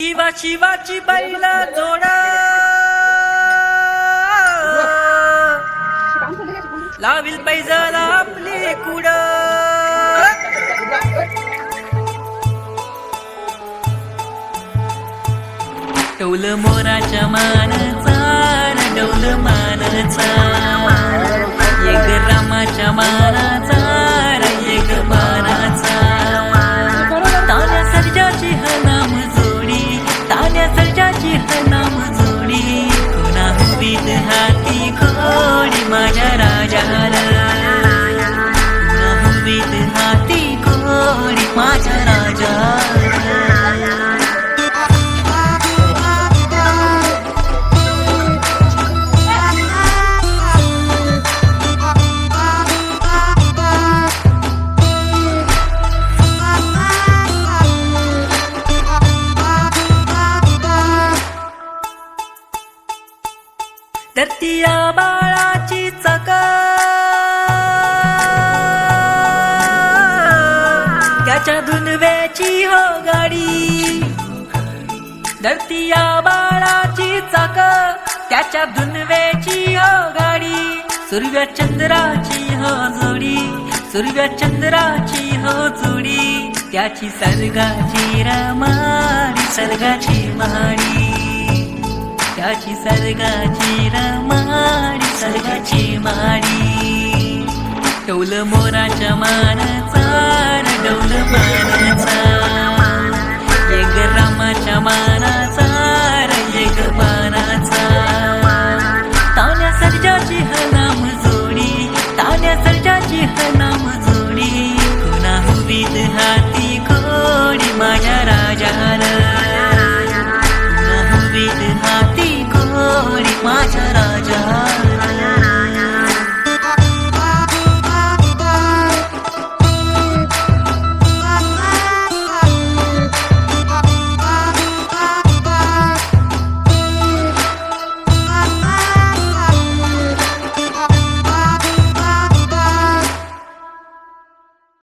शिवा शिवाची बैला जोडा लावील पैजाला आपले कुड डौल मोराच्या मानचा डौल मानचा एक रामाच्या मान जहाँ तर ती या बाळाची चक. त्याच्या धुनव्याची हो गाडी. धरती या बाळाची चाक. त्याच्या धुनव्याची हो गाडी. सूर्य चंद्राची हो जोडी. सूर्य चंद्राची हो जोडी. त्याची सर्गाची रमाडी सर्गाची महाडी त्याची सर्गाची रमाडी सर्गाची माडी. टोल मोराच्या मानाचा